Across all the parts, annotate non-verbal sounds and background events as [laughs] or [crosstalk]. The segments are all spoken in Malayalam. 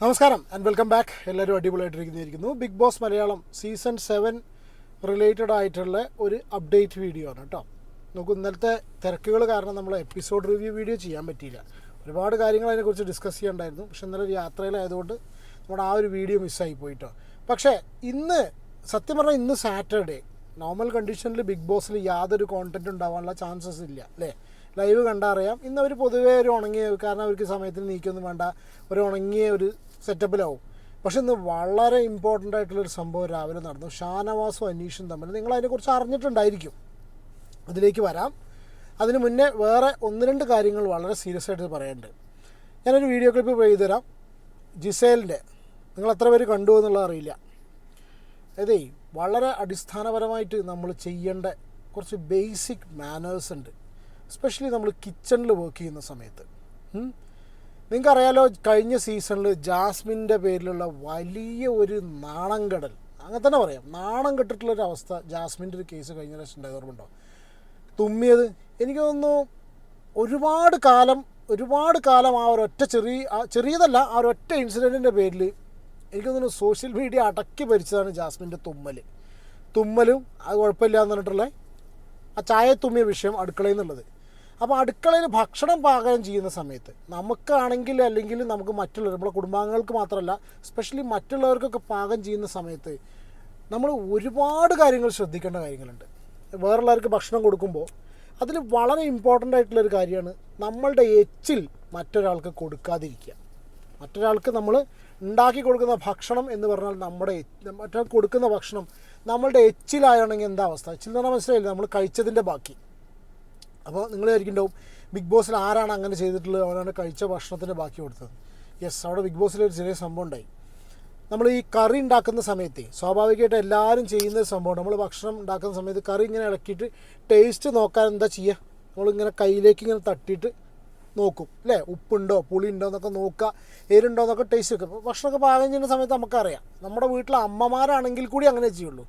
നമസ്കാരം ആൻഡ് വെൽക്കം ബാക്ക് എല്ലാവരും അടിപൊളിയായിട്ടിരിക്കുന്നിരിക്കുന്നു Bigg Boss Malayalam season seven related ആയിട്ടുള്ള ഒരു അപ്ഡേറ്റ് വീഡിയോ ആണ് കേട്ടോ നമുക്ക് ഇന്നലത്തെ തിരക്കുകൾ കാരണം നമ്മൾ എപ്പിസോഡ് റിവ്യൂ വീഡിയോ ചെയ്യാൻ പറ്റിയില്ല. ഒരുപാട് കാര്യങ്ങൾ അതിനെക്കുറിച്ച് ഡിസ്കസ് ചെയ്യണ്ടായിരുന്നു പക്ഷെ ഇന്നലെ യാത്രയിലായതുകൊണ്ട് നമ്മുടെ ആ ഒരു വീഡിയോ മിസ്സായി പോയിട്ടോ പക്ഷേ ഇന്ന് സത്യം പറഞ്ഞാൽ ഇന്ന് സാറ്റർഡേ നോർമൽ കണ്ടീഷനിൽ ബിഗ് ബോസിൽ യാതൊരു കോണ്ടന്റ് ഉണ്ടാവാനുള്ള ചാൻസസ് ഇല്ല അല്ലേ? ലൈവ് കണ്ടാൽ അറിയാം ഇന്ന് അവർ പൊതുവേ ഒരു ഉണങ്ങിയ കാരണം അവർക്ക് സമയത്തിന് നീക്കൊന്നും വേണ്ട ഒരു ഉണങ്ങിയ ഒരു സെറ്റപ്പിലാവും. പക്ഷെ ഇന്ന് വളരെ ഇമ്പോർട്ടന്റ് ആയിട്ടുള്ളൊരു സംഭവം രാവിലെ നടന്നു. ഷാനവാസും അനീഷും തമ്മിൽ. നിങ്ങൾ അതിനെക്കുറിച്ച് അറിഞ്ഞിട്ടുണ്ടായിരിക്കും. അതിലേക്ക് വരാം. അതിന് മുന്നേ വേറെ ഒന്ന് രണ്ട് കാര്യങ്ങൾ വളരെ സീരിയസ് ആയിട്ട് പറയാനുണ്ട്. ഞാനൊരു വീഡിയോ ക്ലിപ്പ് പ്ലേ ചെയ്തുതരാം ജിസേലിന്റെ നിങ്ങൾ എത്ര പേര് കണ്ടു എന്നുള്ളത് അറിയില്ല. അതേ വളരെ അടിസ്ഥാനപരമായിട്ട് നമ്മൾ ചെയ്യേണ്ട കുറച്ച് ബേസിക് മാനേഴ്സ് ഉണ്ട്. എസ്പെഷ്യലി നമ്മൾ കിച്ചണിൽ വർക്ക് ചെയ്യുന്ന സമയത്ത്. നിങ്ങൾക്കറിയാലോ കഴിഞ്ഞ സീസണിൽ ജാസ്മിന്റെ പേരിലുള്ള വലിയ ഒരു നാണം കെടൽ അങ്ങനെ തന്നെ പറയാം. നാണം കെട്ടിട്ടുള്ളൊരു അവസ്ഥ ജാസ്മിന്റെ ഒരു കേസ് കഴിഞ്ഞ പ്രാവശ്യം ഉണ്ടായത് ഓർമ്മയുണ്ടോ തുമ്മിയത്. എനിക്ക് തോന്നുന്നു ഒരുപാട് കാലം ഒരുപാട് കാലം ആ ഒരൊറ്റ ചെറിയ ചെറിയതല്ല ആ ഒരൊറ്റ ഇൻസിഡന്റിന്റെ പേരിൽ എനിക്ക് തോന്നുന്നു സോഷ്യൽ മീഡിയ അടക്കി ഭരിച്ചതാണ് ജാസ്മിന്റെ തുമ്മൽ തുമ്മലും അത് കുഴപ്പമില്ല എന്ന് പറഞ്ഞിട്ടുള്ള ആ ചായ തുമ്മിയ വിഷയം അടുക്കളയിൽ നിന്നുള്ളത്. അപ്പോൾ അടുക്കളയിൽ ഭക്ഷണം പാകം ചെയ്യുന്ന സമയത്ത് നമുക്കാണെങ്കിൽ അല്ലെങ്കിൽ നമുക്ക് മറ്റുള്ളവർ നമ്മുടെ കുടുംബാംഗങ്ങൾക്ക് മാത്രമല്ല സ്പെഷ്യലി മറ്റുള്ളവർക്കൊക്കെ പാകം ചെയ്യുന്ന സമയത്ത് നമ്മൾ ഒരുപാട് കാര്യങ്ങൾ ശ്രദ്ധിക്കേണ്ട കാര്യങ്ങളുണ്ട്. വേറുള്ളവർക്ക് ഭക്ഷണം കൊടുക്കുമ്പോൾ അതിൽ വളരെ ഇമ്പോർട്ടന്റ് ആയിട്ടുള്ളൊരു കാര്യമാണ് നമ്മളുടെ എച്ചിൽ മറ്റൊരാൾക്ക് കൊടുക്കാതിരിക്കുക. മറ്റൊരാൾക്ക് നമ്മൾ ഉണ്ടാക്കി കൊടുക്കുന്ന ഭക്ഷണം എന്ന് പറഞ്ഞാൽ നമ്മുടെ മറ്റൊരാൾക്ക് കൊടുക്കുന്ന ഭക്ഷണം നമ്മളുടെ എച്ചിലായാണെങ്കിൽ എന്താ അവസ്ഥ? എച്ചിൽ എന്ന് പറഞ്ഞാൽ മനസ്സിലായില്ല? നമ്മൾ കഴിച്ചതിന്റെ ബാക്കി. അപ്പോൾ നിങ്ങൾ വിചാരിക്കുന്നുണ്ടാവും ബിഗ് ബോസിൽ ആരാണ് അങ്ങനെ ചെയ്തിട്ടുള്ളത്? അവനാണ് കഴിച്ച ഭക്ഷണത്തിന്റെ ബാക്കി കൊടുത്തത്. യെസ് അവിടെ ബിഗ് ബോസിൽ ഒരു ചെറിയ സംഭവം ഉണ്ടായി. നമ്മൾ ഈ കറി ഉണ്ടാക്കുന്ന സമയത്ത് സ്വാഭാവികമായിട്ട് എല്ലാവരും ചെയ്യുന്ന ഒരു സംഭവം നമ്മൾ ഭക്ഷണം ഉണ്ടാക്കുന്ന സമയത്ത് കറി ഇങ്ങനെ ഇളക്കിയിട്ട് ടേസ്റ്റ് നോക്കാൻ എന്താ ചെയ്യുക നമ്മളിങ്ങനെ കയ്യിലേക്ക് ഇങ്ങനെ തട്ടിയിട്ട് നോക്കും. അല്ലേ ഉപ്പുണ്ടോ? പുളി ഉണ്ടോ എന്നൊക്കെ നോക്കുക. എരുണ്ടോ എന്നൊക്കെ ടേസ്റ്റ് വെക്കും. ഭക്ഷണമൊക്കെ പാകം ചെയ്യുന്ന സമയത്ത് നമുക്കറിയാം. നമ്മുടെ വീട്ടിലെ അമ്മമാരാണെങ്കിൽ കൂടി അങ്ങനെ ചെയ്യുള്ളൂ.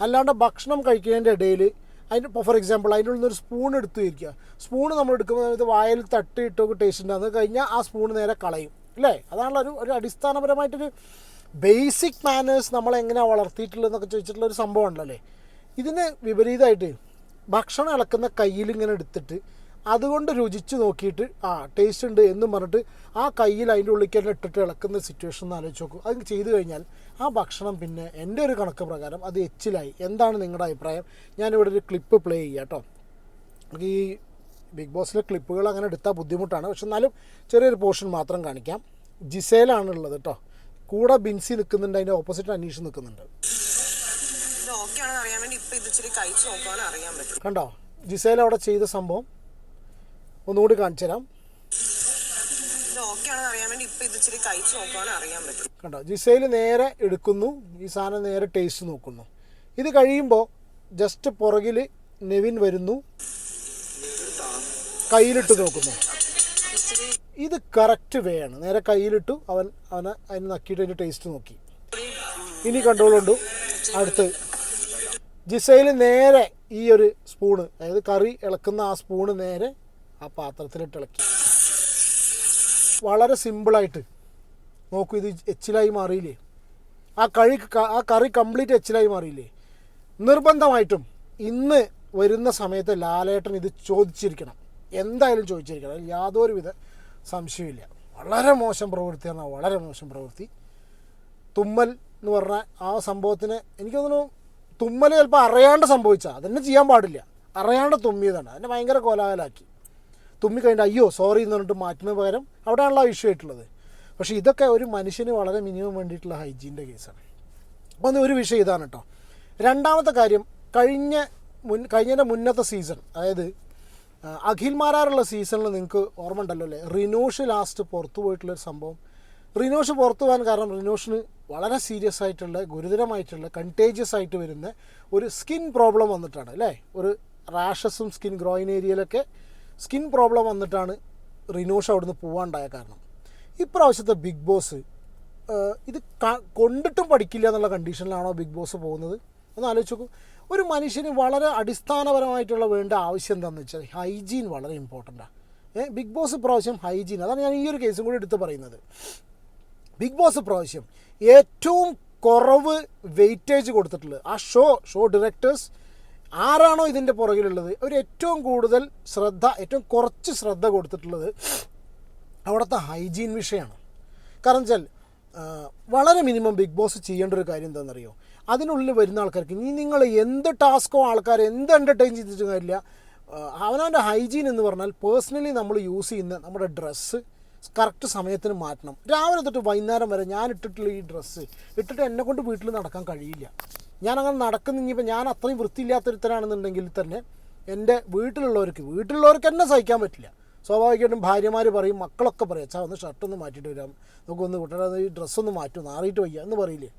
അല്ലാണ്ട് ഭക്ഷണം കഴിക്കുന്നതിന്റെ ഇടയിൽ അതിന് ഇപ്പോൾ ഫോർ എക്സാമ്പിൾ അതിന്റെ ഉള്ളിൽ ഒരു സ്പൂൺ എടുത്ത് വയ്ക്കുക സ്പൂൺ നമ്മൾ എടുക്കുമ്പോൾ സമയത്ത് വായിൽ തട്ടിയിട്ടൊക്കെ ടേസ്റ്റ് ഉണ്ട്. അത് കഴിഞ്ഞാൽ ആ സ്പൂൺ നേരെ കളയും. അല്ലേ അതാണല്ലോ ഒരു ഒരു അടിസ്ഥാനപരമായിട്ടൊരു ബേസിക് മാനേഴ്സ് നമ്മളെങ്ങനെയാണ് വളർത്തിയിട്ടുള്ളതെന്നൊക്കെ ചോദിച്ചിട്ടുള്ള ഒരു സംഭവം ഉണ്ടല്ലേ? ഇതിന് വിപരീതമായിട്ട് ഭക്ഷണം ഇളക്കുന്ന കയ്യിൽ ഇങ്ങനെ എടുത്തിട്ട് അതുകൊണ്ട് രുചിച്ച് നോക്കിയിട്ട് ആ ടേസ്റ്റ് ഉണ്ട് എന്ന് പറഞ്ഞിട്ട് ആ കയ്യിൽ അതിന്റെ ഉള്ളിൽ തന്നെ ഇട്ടിട്ട് ഇളക്കുന്ന സിറ്റുവേഷൻ ഒന്ന് ആലോചിച്ച് നോക്കും. അത് ചെയ്തു കഴിഞ്ഞാൽ ആ ഭക്ഷണം പിന്നെ എന്റെ ഒരു കണക്ക് പ്രകാരം അത് എച്ചിലായി. എന്താണ് നിങ്ങളുടെ അഭിപ്രായം? ഞാനിവിടെ ഒരു ക്ലിപ്പ് പ്ലേ ചെയ്യാം കേട്ടോ. നമുക്ക് ഈ ബിഗ് ബോസിലെ ക്ലിപ്പുകൾ അങ്ങനെ എടുത്താൽ ബുദ്ധിമുട്ടാണ്. പക്ഷെ എന്നാലും ചെറിയൊരു പോർഷൻ മാത്രം കാണിക്കാം. ജിസേലാണ് ഉള്ളത് കേട്ടോ. കൂടെ ബിൻസി നിൽക്കുന്നുണ്ട് അതിന്റെ ഓപ്പോസിറ്റ് അനീഷ് നിൽക്കുന്നുണ്ട്. കണ്ടോ? ജിസേൽ അവിടെ ചെയ്ത സംഭവം ഒന്നുകൂടി കാണിച്ചു തരാം കണ്ടോ? ജിസയിൽ നേരെ എടുക്കുന്നു. ഈ സാധനം നേരെ ടേസ്റ്റ് നോക്കുന്നു. ഇത് കഴിയുമ്പോൾ ജസ്റ്റ് പുറകിൽ നെവിൻ വരുന്നു. കയ്യിലിട്ട് നോക്കുന്നു. ഇത് കറക്റ്റ് വേ ആണ്. നേരെ കയ്യിലിട്ടു. അവൻ അവനെ അതിന് നക്കിയിട്ട് അതിന്റെ ടേസ്റ്റ് നോക്കി. ഇനി കൺട്രോൾ ഉണ്ട് അടുത്ത്. ജിസയിൽ നേരെ ഈ ഒരു സ്പൂണ് അതായത് കറി ഇളക്കുന്ന ആ സ്പൂണ് നേരെ ആ പാത്രത്തിലിട്ട് ഇളക്കി വളരെ സിമ്പിളായിട്ട്. നോക്കൂ ഇത് എച്ചിലായി മാറിയില്ലേ? ആ കഴി ആ കറി കംപ്ലീറ്റ് എച്ചിലായി മാറിയില്ലേ? നിർബന്ധമായിട്ടും ഇന്ന് വരുന്ന സമയത്ത് ലാലേട്ടൻ ഇത് ചോദിച്ചിരിക്കണം. എന്തായാലും ചോദിച്ചിരിക്കണം. അതിൽ യാതൊരുവിധ സംശയമില്ല വളരെ മോശം പ്രവൃത്തിയാണ്. വളരെ മോശം പ്രവൃത്തി. തുമ്മൽ എന്ന് പറഞ്ഞ ആ സംഭവത്തിന് എനിക്ക് തോന്നുന്നു തുമ്മൽ ചിലപ്പോൾ അറിയാണ്ട് സംഭവിച്ചാൽ അതന്നെ ചെയ്യാൻ പാടില്ല. അറിയാണ്ട് തുമ്മിയതാണ്. അതിനെ ഭയങ്കര കോലാഹലാക്കി. തുമ്മി കഴിഞ്ഞിട്ട് അയ്യോ സോറി എന്ന് പറഞ്ഞിട്ട് മാറ്റുന്ന പകരം അവിടെയാണല്ലോ ഇഷ്യൂ ആയിട്ടുള്ളത്. പക്ഷേ ഇതൊക്കെ ഒരു മനുഷ്യന് വളരെ മിനിമം വേണ്ടിയിട്ടുള്ള ഹൈജീന്റെ കേസാണ് അപ്പോൾ ഒരു വിഷയം ഇതാണ് കേട്ടോ രണ്ടാമത്തെ കാര്യം കഴിഞ്ഞ മുൻ കഴിഞ്ഞതിന്റെ മുന്നത്തെ സീസൺ അതായത് അഖിൽ മാരാറുള്ള സീസണിൽ നിങ്ങൾക്ക് ഓർമ്മ ഉണ്ടല്ലോ അല്ലേ? റിനോഷ് ലാസ്റ്റ് പുറത്തു പോയിട്ടുള്ളൊരു സംഭവം. റിനോഷ് പുറത്തു പോകാൻ കാരണം റിനോഷിന് വളരെ സീരിയസ് ആയിട്ടുള്ള ഗുരുതരമായിട്ടുള്ള കണ്ടേജിയസ് ആയിട്ട് വരുന്ന ഒരു സ്കിൻ പ്രോബ്ലം വന്നിട്ടാണ് അല്ലേ? ഒരു റാഷസും സ്കിൻ ഗ്രോയിൻ ഏരിയയിലൊക്കെ സ്കിൻ പ്രോബ്ലം വന്നിട്ടാണ് റിനോഷ് അവിടുന്ന് പോവാണ്ടായ കാരണം. ഇപ്രാവശ്യത്തെ ബിഗ് ബോസ് ഇത് കൊണ്ടിട്ടും പഠിക്കില്ല എന്നുള്ള കണ്ടീഷനിലാണോ ബിഗ് ബോസ് പോകുന്നത്? ഒന്ന് ആലോചിച്ച് നോക്കൂ. ഒരു മനുഷ്യന് വളരെ അടിസ്ഥാനപരമായിട്ടുള്ള വേണ്ട ആവശ്യം എന്താണെന്ന് വെച്ചാൽ ഹൈജീൻ വളരെ ഇമ്പോർട്ടന്റാണ് ഏഹ് ബിഗ് ബോസ് പ്രാവശ്യം ഹൈജീൻ അതാണ് ഞാൻ ഈ ഒരു കേസും കൂടി എടുത്ത് പറയുന്നത്. ബിഗ് ബോസ് പ്രാവശ്യം ഏറ്റവും കുറവ് വെയിറ്റേജ് കൊടുത്തിട്ടുള്ളത് ആ ഷോ ഷോ ഡയറക്ടേഴ്സ് ആരാണോ ഇതിന്റെ പുറകിലുള്ളത്? അവർ ഏറ്റവും കൂടുതൽ ശ്രദ്ധ ഏറ്റവും കുറച്ച് ശ്രദ്ധ കൊടുത്തിട്ടുള്ളത് അവിടുത്തെ ഹൈജീൻ വിഷയമാണ്. കാരണം വെച്ചാൽ വളരെ മിനിമം ബിഗ് ബോസ് ചെയ്യേണ്ട ഒരു കാര്യം എന്താണെന്നറിയോ? അതിനുള്ളിൽ വരുന്ന ആൾക്കാർക്ക് ഇനി നിങ്ങൾ എന്ത് ടാസ്കോ ആൾക്കാർ എന്ത് എന്റർടൈൻ ചെയ്തിട്ട് കാര്യമില്ല. അവനവന്റെ ഹൈജീൻ എന്ന് പറഞ്ഞാൽ പേഴ്സണലി നമ്മൾ യൂസ് ചെയ്യുന്ന നമ്മുടെ ഡ്രസ്സ് കറക്റ്റ് സമയത്തിന് മാറ്റണം. രാവിലെ തൊട്ട് വൈകുന്നേരം വരെ ഞാൻ ഇട്ടിട്ടുള്ള ഈ ഡ്രസ്സ് ഇട്ടിട്ട് എന്നെ കൊണ്ട് വീട്ടിൽ നടക്കാൻ കഴിയില്ല. ഞാൻ അങ്ങനെ നടക്കുന്നെങ്കിൽ ഞാൻ അത്രയും വൃത്തിയില്ലാത്തൊരുത്തരാണെന്നുണ്ടെങ്കിൽ തന്നെ എന്റെ വീട്ടിലുള്ളവർക്ക് വീട്ടിലുള്ളവർക്ക് എന്നെ സഹിക്കാൻ പറ്റില്ല. സ്വാഭാവികമായിട്ടും ഭാര്യമാർ പറയും മക്കളൊക്കെ പറയും അച്ഛാ ഒന്ന് ഷർട്ടൊന്ന് മാറ്റിയിട്ട് വരാം. നമുക്കൊന്ന് കുട്ടികളെ ഈ ഡ്രസ്സൊന്ന് മാറ്റും നാറിയിട്ട് വയ്യ എന്ന് പറയില്ലേ.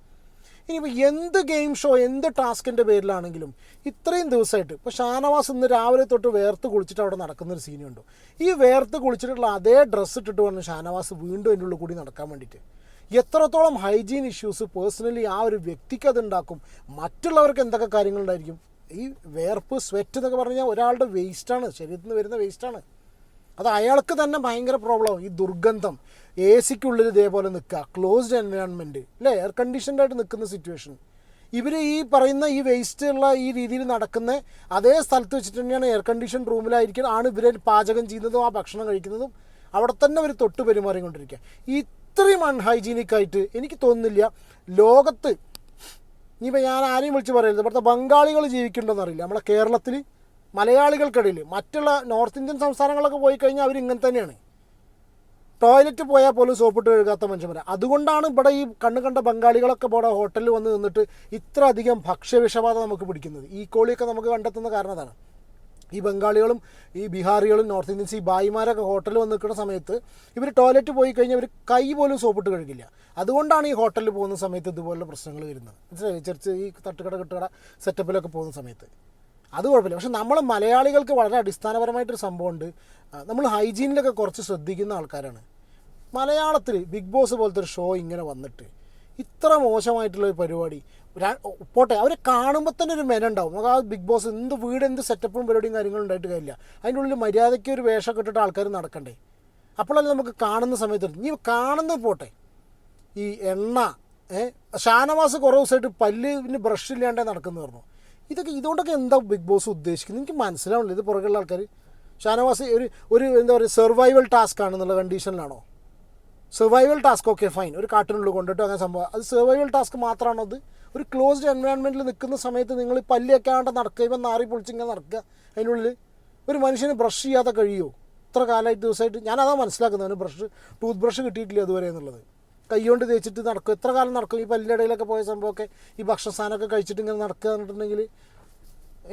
ഇനിയിപ്പോൾ എന്ത് ഗെയിം ഷോ എന്ത് ടാസ്കിന്റെ പേരിലാണെങ്കിലും ഇത്രയും ദിവസമായിട്ട് ഇപ്പോൾ ഷാനവാസ് ഇന്ന് രാവിലെ തൊട്ട് വേർത്ത് കുളിച്ചിട്ട് അവിടെ നടക്കുന്നൊരു സീനുണ്ട്. ഈ വേർത്ത് കുളിച്ചിട്ടുള്ള അതേ ഡ്രസ്സ് ഇട്ടിട്ട് വന്ന് ഷാനവാസ് വീണ്ടും അതിന്റെ ഉള്ളിൽ കൂടി നടക്കാൻ വേണ്ടിയിട്ട് എത്രത്തോളം ഹൈജീൻ ഇഷ്യൂസ് പേഴ്സണലി ആ ഒരു വ്യക്തിക്ക് അത് ഉണ്ടാക്കും മറ്റുള്ളവർക്ക് എന്തൊക്കെ കാര്യങ്ങളുണ്ടായിരിക്കും? ഈ വേർപ്പ് സ്വെറ്റ് എന്നൊക്കെ പറഞ്ഞാൽ ഒരാളുടെ വേസ്റ്റാണ് ശരീരത്തിൽ നിന്ന് വരുന്ന വേസ്റ്റാണ് അത് അയാൾക്ക് തന്നെ ഭയങ്കര പ്രോബ്ലം ഈ ദുർഗന്ധം എ സിക്കുള്ളിൽ ഇതേപോലെ നിൽക്കുക ക്ലോസ്ഡ് എൻവയോൺമെന്റ് അല്ലേ എയർ കണ്ടീഷൻഡായിട്ട് നിൽക്കുന്ന സിറ്റുവേഷൻ ഇവർ ഈ പറയുന്ന ഈ വേസ്റ്റ് ഉള്ള ഈ രീതിയിൽ നടക്കുന്ന അതേ സ്ഥലത്ത് വെച്ചിട്ട് തന്നെയാണ് എയർ കണ്ടീഷൻ റൂമിലായിരിക്കും ആണ് ഇവരെ പാചകം ചെയ്യുന്നതും ആ ഭക്ഷണം കഴിക്കുന്നതും. അവിടെ തന്നെ അവർ തൊട്ട് പെരുമാറിക്കൊണ്ടിരിക്കുക. ഇത്രയും അൺഹൈജീനിക് ആയിട്ട് എനിക്ക് തോന്നുന്നില്ല. ലോകത്ത് ഇനിയിപ്പോൾ ഞാൻ ആരെയും വിളിച്ച് പറയരുത്. ഇവിടുത്തെ ബംഗാളികൾ ജീവിക്കേണ്ടതെന്ന് അറിയില്ല. നമ്മളെ കേരളത്തിൽ മലയാളികൾക്കിടയിൽ മറ്റുള്ള നോർത്ത് ഇന്ത്യൻ സംസ്ഥാനങ്ങളൊക്കെ പോയി കഴിഞ്ഞാൽ അവർ ഇങ്ങനെ തന്നെയാണ്. ടോയ്ലറ്റ് പോയാൽ പോലും സോപ്പിട്ട് കഴുകാത്ത മനുഷ്യന്മാർ അതുകൊണ്ടാണ് ഇവിടെ ഈ കണ്ണ് കണ്ട ബംഗാളികളൊക്കെ ഇവിടെ ഹോട്ടലിൽ വന്ന് നിന്നിട്ട് ഇത്ര അധികം ഭക്ഷ്യവിഷബാധ നമുക്ക് പിടിക്കുന്നത്. ഈ കോളിയൊക്കെ നമുക്ക് കണ്ടെത്തുന്ന കാരണം അതാണ്. ഈ ബംഗാളികളും ഈ ബീഹാറികളും നോർത്ത് ഇന്ത്യൻസ് ഈ ബായിമാരൊക്കെ ഹോട്ടലിൽ വന്ന് നിൽക്കുന്ന സമയത്ത് ഇവർ ടോയ്ലറ്റ് പോയി കഴിഞ്ഞാൽ ഇവർ കൈ പോലും സോപ്പിട്ട് കഴുകില്ല അതുകൊണ്ടാണ് ഈ ഹോട്ടലിൽ പോകുന്ന സമയത്ത് ഇതുപോലുള്ള പ്രശ്നങ്ങൾ വരുന്നത്. മനസ്സിലായി? ചർച്ച് ഈ തട്ടുകട കെട്ടുകട സെറ്റപ്പിലൊക്കെ പോകുന്ന സമയത്ത്. അത് കുഴപ്പമില്ല. പക്ഷെ നമ്മൾ മലയാളികൾക്ക് വളരെ അടിസ്ഥാനപരമായിട്ടൊരു സംഭവമുണ്ട്. നമ്മൾ ഹൈജീനിലൊക്കെ കുറച്ച് ശ്രദ്ധിക്കുന്ന ആൾക്കാരാണ്. മലയാളത്തിൽ ബിഗ് ബോസ് പോലത്തെ ഒരു ഷോ ഇങ്ങനെ വന്നിട്ട് ഇത്ര മോശമായിട്ടുള്ള ഒരു പരിപാടി. പോട്ടെ അവരെ കാണുമ്പോൾ തന്നെ ഒരു മെന ഉണ്ടാവും. നമുക്ക് ആ ബിഗ് ബോസ് എന്ത് വീട് എന്ത് സെറ്റപ്പും പരിപാടിയും കാര്യങ്ങളും ഉണ്ടായിട്ട് കാര്യമില്ല. അതിന്റെ ഉള്ളിൽ മര്യാദയ്ക്ക് ഒരു വേഷം ഇട്ടിട്ട് ആൾക്കാർ നടക്കണ്ടേ? അപ്പോഴല്ലേ നമുക്ക് കാണുന്ന സമയത്ത് ഇനി കാണുന്നത് പോട്ടെ. ഈ എണ്ണ ഷാനവാസ് കുറേ ദിവസമായിട്ട് പല്ലിന് ബ്രഷ് ഇല്ലാണ്ടേ നടക്കുന്നു പറഞ്ഞു. ഇതൊക്കെ ഇതുകൊണ്ടൊക്കെ എന്താ ബിഗ് ബോസ് ഉദ്ദേശിക്കുന്നത്? എനിക്ക് മനസ്സിലാവുന്നില്ല. ഇത് പുറകെയുള്ള ആൾക്കാർ ഷാനവാസ് ഒരു ഒരു എന്താ പറയുക സർവൈവൽ ടാസ്ക് ആണെന്നുള്ള കണ്ടീഷനിലാണോ സർവൈവൽ ടാസ്ക് ഓക്കെ ഫൈൻ ഒരു കാട്ടിനുള്ളിൽ കൊണ്ടിട്ട് അങ്ങനെ സംഭവം. അത് സർവൈവൽ ടാസ്ക് മാത്രമാണോ അത്? ഒരു ക്ലോസ്ഡ് എൻവയോൺമെന്റിൽ നിൽക്കുന്ന സമയത്ത് നിങ്ങൾ പല്ലിയൊക്കെയാണ്ട് നടക്കുക ഇപ്പം നാറി പൊളിച്ചിങ്ങനെ നടക്കുക അതിനുള്ളിൽ ഒരു മനുഷ്യന് ബ്രഷ് ചെയ്യാതെ കഴിയുമോ ഇത്ര കാലമായിട്ട് ദിവസമായിട്ട് ഞാനതാ മനസ്സിലാക്കുന്നത്. അവന് ബ്രഷ് ടൂത്ത് ബ്രഷ് കിട്ടിയിട്ടില്ല അതുവരെ എന്നുള്ളത്. കൈകൊണ്ട് തേച്ചിട്ട് നടക്കും എത്ര കാലം നടക്കും. ഈ പല്ലിടയിലൊക്കെ പോയ സംഭവമൊക്കെ ഈ ഭക്ഷണ സാധനമൊക്കെ കഴിച്ചിട്ട് ഇങ്ങനെ നടക്കുക എന്നിട്ടുണ്ടെങ്കിൽ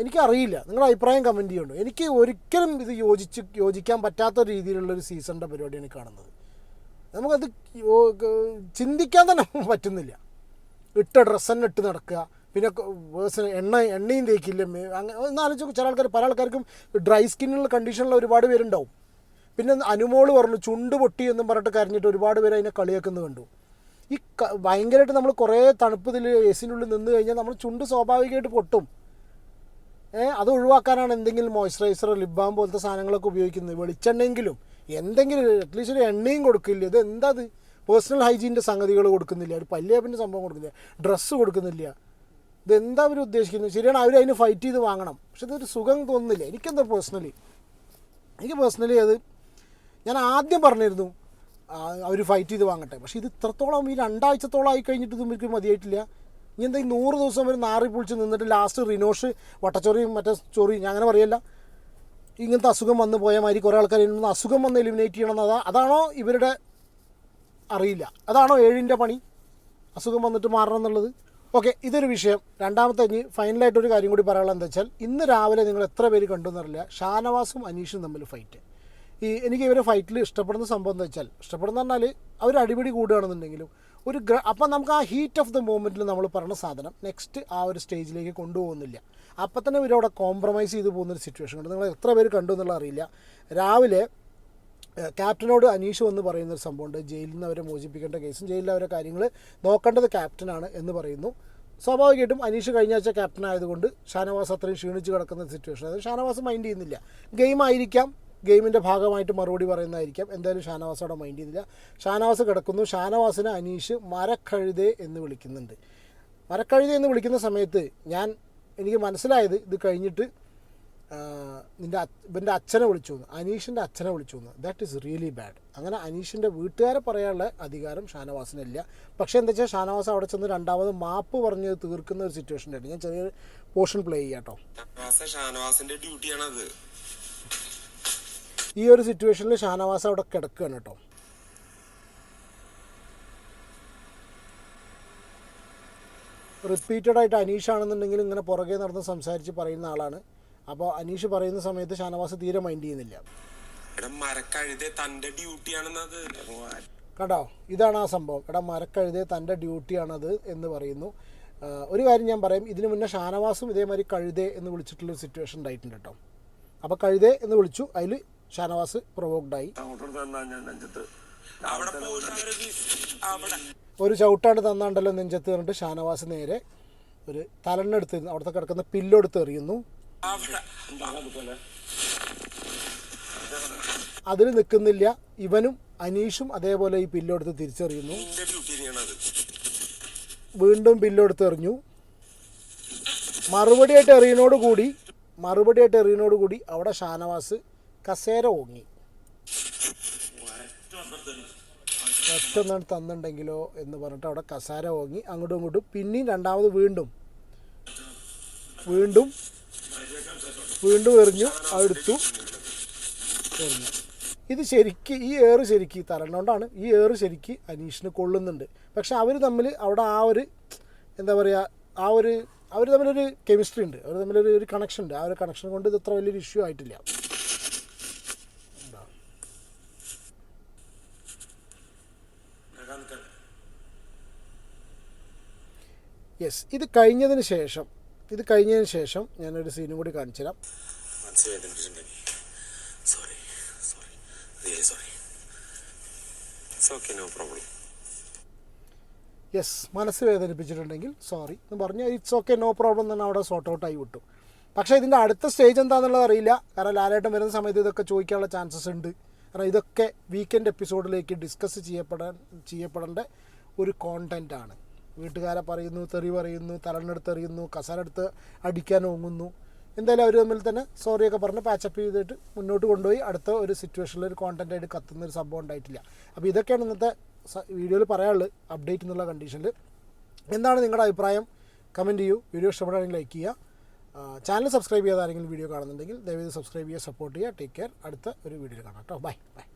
എനിക്കറിയില്ല. നിങ്ങളുടെ അഭിപ്രായം കമന്റ് ചെയ്യുന്നുണ്ട്. എനിക്ക് ഒരിക്കലും ഇത് യോജിച്ച് യോജിക്കാൻ പറ്റാത്ത രീതിയിലുള്ളൊരു സീസണിന്റെ പരിപാടിയാണ് കാണുന്നത്. നമുക്കത് ചിന്തിക്കാൻ തന്നെ [laughs] പറ്റുന്നില്ല. ഇട്ട ഡ്രസ്സ് തന്നെ ഇട്ട് നടക്കുക. പിന്നെ പേഴ്സണൽ എണ്ണ എണ്ണയും തേക്കില്ല. അങ്ങനെ ഒന്ന് ആലോചിച്ച് ചില ആൾക്കാർ പല ആൾക്കാർക്കും ഡ്രൈ സ്കിന്നുള്ള കണ്ടീഷനുള്ള ഒരുപാട് പേരുണ്ടാവും. പിന്നെ അനുമോൾ പറഞ്ഞു ചുണ്ട് പൊട്ടി എന്നും പറഞ്ഞിട്ട് കരഞ്ഞിട്ട് ഒരുപാട് പേര് അതിനെ കളിയാക്കുന്നത് കണ്ടു. ഈ ഭയങ്കരമായിട്ട് നമ്മൾ കുറേ തണുപ്പതിൽ എസിനുള്ളിൽ നിന്ന് കഴിഞ്ഞാൽ നമ്മൾ ചുണ്ട് സ്വാഭാവികമായിട്ട് പൊട്ടും. ഏഹ് അത് ഒഴിവാക്കാനാണ് എന്തെങ്കിലും മോയ്സ്ചറൈസർ ലിപ് ബാം പോലത്തെ സാധനങ്ങളൊക്കെ ഉപയോഗിക്കുന്നത്. വെളിച്ചെണ്ണെങ്കിലും എന്തെങ്കിലും അറ്റ്ലീസ്റ്റ് ഒരു എണ്ണയും കൊടുക്കില്ല. ഇത് എന്താ അത് പേഴ്സണൽ ഹൈജീന്റെ സംഗതികൾ കൊടുക്കുന്നില്ല. ഒരു പല്ലിയാപ്പിന്റെ സംഭവം കൊടുക്കുന്നില്ല. ഡ്രസ്സ് കൊടുക്കുന്നില്ല. ഇതെന്താ അവർ ഉദ്ദേശിക്കുന്നത്? ശരിയാണ് അവർ അതിന് ഫൈറ്റ് ചെയ്ത് വാങ്ങണം. പക്ഷെ ഇതൊരു സുഖം തോന്നുന്നില്ല. എനിക്കെന്താ പേഴ്സണലി എനിക്ക് പേഴ്സണലി അത് ഞാൻ ആദ്യം പറഞ്ഞിരുന്നു അവർ ഫൈറ്റ് ചെയ്ത് വാങ്ങട്ടെ. പക്ഷേ ഇത് ഇത്രത്തോളം ഈ രണ്ടാഴ്ചത്തോളം ആയി കഴിഞ്ഞിട്ട് ഇതും എനിക്ക് മതിയായിട്ടില്ല. ഇനി എന്താ നൂറ് ദിവസം വരെ നാറി പൊളിച്ച് നിന്നിട്ട് ലാസ്റ്റ് റിനോഷ് വട്ടച്ചൊറിയും മറ്റേ ചൊറിയും അങ്ങനെ പറയല്ല. ഇങ്ങനത്തെ അസുഖം വന്നു പോയ മാതിരി കുറേ ആൾക്കാർ ഇന്ന് അസുഖം വന്ന് എലിമിനേറ്റ് ചെയ്യണം അതാ അതാണോ ഇവരുടെ അറിയില്ല. അതാണോ ഏഴിന്റെ പണി? അസുഖം വന്നിട്ട് മാറണം എന്നുള്ളത്. ഓക്കെ ഇതൊരു വിഷയം. രണ്ടാമത്തെ ഇനി ഫൈനലായിട്ട് ഒരു കാര്യം കൂടി പറയാനുള്ളത് എന്താ വെച്ചാൽ ഇന്ന് രാവിലെ നിങ്ങൾ എത്ര പേര് കണ്ടു എന്നറിയില്ല ഷാനവാസും അനീഷും തമ്മിൽ ഫൈറ്റ് ഈ എനിക്ക് ഇവരെ ഫൈറ്റിൽ ഇഷ്ടപ്പെടുന്ന സംഭവം എന്താ വെച്ചാൽ ഇഷ്ടപ്പെടുന്ന പറഞ്ഞാൽ അവർ അടിപിടി കൂടുകയാണെന്നുണ്ടെങ്കിലും ഒരു ഗ്ര അപ്പം നമുക്ക് ആ ഹീറ്റ് ഓഫ് ദ മൂമെന്റിൽ നമ്മൾ പറഞ്ഞ സാധനം നെക്സ്റ്റ് ആ ഒരു സ്റ്റേജിലേക്ക് കൊണ്ടുപോകുന്നില്ല. അപ്പം തന്നെ ഇവരവിടെ കോംപ്രമൈസ് ചെയ്ത് പോകുന്നൊരു സിറ്റുവേഷൻ ഉണ്ട്. നിങ്ങൾ എത്ര പേര് കണ്ടു എന്നുള്ള അറിയില്ല. രാവിലെ ക്യാപ്റ്റനോട് അനീഷ് എന്ന് പറയുന്ന ഒരു സംഭവമുണ്ട്. ജയിലിൽ നിന്ന് അവരെ മോചിപ്പിക്കേണ്ട കേസും ജയിലിൽ അവരെ കാര്യങ്ങൾ നോക്കേണ്ടത് ക്യാപ്റ്റനാണ് എന്ന് പറയുന്നു. സ്വാഭാവികമായിട്ടും അനീഷ് കഴിഞ്ഞ ആഴ്ച ക്യാപ്റ്റൻ ആയതുകൊണ്ട് ഷാനവാസ് അത്രയും ക്ഷീണിച്ച് കിടക്കുന്ന സിറ്റുവേഷൻ അത് ഷാനവാസ് മൈൻഡ് ചെയ്യുന്നില്ല. ഗെയിം ആയിരിക്കാം. ഗെയിമിന്റെ ഭാഗമായിട്ട് മറുപടി പറയുന്നതായിരിക്കാം. എന്തായാലും ഷാനവാസ് അവിടെ മൈൻഡ് ചെയ്തില്ല. ഷാനവാസ് കിടക്കുന്നു. ഷാനവാസിനെ അനീഷ് മരക്കഴുതേ എന്ന് വിളിക്കുന്നുണ്ട്. മരക്കഴുതേ എന്ന് വിളിക്കുന്ന സമയത്ത് ഞാൻ എനിക്ക് മനസ്സിലായത് ഇത് കഴിഞ്ഞിട്ട് നിന്റെ ഇവന്റെ അച്ഛനെ വിളിച്ചു എന്ന്. അനീഷിന്റെ അച്ഛനെ വിളിച്ചു എന്ന്. ദാറ്റ് ഈസ് റിയലി ബാഡ് അങ്ങനെ അനീഷിന്റെ വീട്ടുകാരെ പറയാനുള്ള അധികാരം ഷാനവാസിനില്ല പക്ഷേ എന്താ വെച്ചാൽ ഷാനവാസ് അവിടെ ചെന്ന് രണ്ടാമത് മാപ്പ് പറഞ്ഞ് തീർക്കുന്ന ഒരു സിറ്റുവേഷൻ ആയിട്ട് ഞാൻ ചെറിയൊരു പോർഷൻ പ്ലേ ചെയ്യാം കേട്ടോ. ഷാനവാസ ഷാനവാസിന്റെ ഡ്യൂട്ടിയാണത് ഈ ഒരു സിറ്റുവേഷനിൽ ഷാനവാസ് അവിടെ കിടക്കുകയാണ് കേട്ടോ. റിപ്പീറ്റഡ് ആയിട്ട് അനീഷ് ആണെന്നുണ്ടെങ്കിൽ ഇങ്ങനെ പുറകെ നടന്ന് സംസാരിച്ച് പറയുന്ന ആളാണ്. അപ്പോൾ അനീഷ് പറയുന്ന സമയത്ത് ഷാനവാസ് തീരെ മൈൻഡ് ചെയ്യുന്നില്ല. കണ്ടോ? ഇതാണ് ആ സംഭവം. എടാ മരക്കഴുതേ തന്റെ ഡ്യൂട്ടിയാണത് എന്ന് പറയുന്നു. ഒരു കാര്യം ഞാൻ പറയും. ഇതിനു മുന്നേ ഷാനവാസും ഇതേമാതിരി കഴുതേ എന്ന് വിളിച്ചിട്ടുള്ള സിറ്റുവേഷൻ ഉണ്ടായിട്ടുണ്ട് കേട്ടോ. അപ്പോൾ കഴുതേ എന്ന് വിളിച്ചു. അതിൽ ഷാനവാസ് പ്രൊവോക്ഡായി. ഒരു ചവിട്ടാണ്ട് തന്നാണ്ടല്ലോ നെഞ്ചത്ത് പറഞ്ഞിട്ട് ഷാനവാസ് നേരെ ഒരു തലണ്ണെടുത്ത് അവിടുത്തെ കിടക്കുന്ന പില്ലെടുത്ത് എറിയുന്നു. അതിൽ നിൽക്കുന്നില്ല. ഇവനും അനീഷും അതേപോലെ ഈ പില്ലെടുത്ത് തിരിച്ചെറിയുന്നു. വീണ്ടും പില്ലെടുത്ത് എറിഞ്ഞു. മറുപടിയായിട്ട് എറിയനോട് കൂടി മറുപടിയായിട്ട് എറിയനോട് കൂടി അവിടെ ഷാനവാസ് കസേര ഓങ്ങി. ഒറ്റൊന്നാണ് തന്നിട്ടുണ്ടെങ്കിലോ എന്ന് പറഞ്ഞിട്ട് അവിടെ കസാര ഓങ്ങി. അങ്ങോട്ടും ഇങ്ങോട്ടും പിന്നെയും രണ്ടാമത് വീണ്ടും. വീണ്ടും വീണ്ടും എറിഞ്ഞു. അടുത്തു എറിഞ്ഞു. ഇത് ശരിക്ക് ഈ ഏറ് ശരിക്ക് തരണോണ്ടാണ് ഈ ഏറ് ശരിക്ക് അനീഷിന് കൊള്ളുന്നുണ്ട്. പക്ഷെ അവർ തമ്മിൽ അവിടെ ആ ഒരു എന്താ പറയുക ആ ഒരു അവർ തമ്മിലൊരു കെമിസ്ട്രി ഉണ്ട്. അവർ തമ്മിലൊരു ഒരു കണക്ഷൻ ഉണ്ട്. ആ ഒരു കണക്ഷൻ കൊണ്ട് ഇത് അത്ര വലിയൊരു ഇഷ്യൂ ആയിട്ടില്ല. യെസ് ഇത് കഴിഞ്ഞതിന് ശേഷം ഇത് കഴിഞ്ഞതിന് ശേഷം ഞാനൊരു സീനും കൂടി കാണിച്ചു തരാം യെസ് മനസ്സ് വേദനിപ്പിച്ചിട്ടുണ്ടെങ്കിൽ സോറി എന്ന് പറഞ്ഞ് ഇറ്റ്സ് ഓക്കെ നോ പ്രോബ്ലം തന്നെ അവിടെ സോർട്ട് ഔട്ട് ആയി വിട്ടു. പക്ഷേ ഇതിന്റെ അടുത്ത സ്റ്റേജ് എന്താണെന്നുള്ളത് അറിയില്ല. കാരണം ലാലേട്ടൻ വരുന്ന സമയത്ത് ഇതൊക്കെ ചോദിക്കാനുള്ള ചാൻസസ് ഉണ്ട്. കാരണം ഇതൊക്കെ വീക്കെൻഡ് എപ്പിസോഡിലേക്ക് ഡിസ്കസ് ചെയ്യപ്പെടാൻ ചെയ്യപ്പെടേണ്ട ഒരു കോണ്ടന്റാണ് ആണ്. വീട്ടുകാരെ പറയുന്നു തെറി പറയുന്നു തലണെടുത്ത് എറിയുന്നു കസാലെടുത്ത് അടിക്കാൻ ഓങ്ങുന്നു. എന്തായാലും അവർ തമ്മിൽ തന്നെ സോറിയൊക്കെ പറഞ്ഞ് പാച്ചപ്പ് ചെയ്തിട്ട് മുന്നോട്ട് കൊണ്ടുപോയി. അടുത്ത ഒരു സിറ്റുവേഷനിൽ ഒരു കോണ്ടന്റ് ആയിട്ട് കത്തുന്ന ഒരു സംഭവം ഉണ്ടായിട്ടില്ല. അപ്പോൾ ഇതൊക്കെയാണ് ഇന്നത്തെ വീഡിയോയിൽ പറയാനുള്ളത് അപ്ഡേറ്റ് എന്നുള്ള കണ്ടീഷനിൽ എന്താണ് നിങ്ങളുടെ അഭിപ്രായം? കമന്റ് ചെയ്യൂ. വീഡിയോ ഇഷ്ടപ്പെടുകയാണെങ്കിൽ ലൈക്ക് ചെയ്യുക. ചാനൽ സബ്സ്ക്രൈബ് ചെയ്യാതെ ആരെങ്കിലും വീഡിയോ കാണുന്നുണ്ടെങ്കിൽ ദയവായി സബ്സ്ക്രൈബ് ചെയ്യുക സപ്പോർട്ട് ചെയ്യുക. ടേക്ക് കെയർ അടുത്ത ഒരു വീഡിയോയിൽ കാണാം കേട്ടോ. Bye bye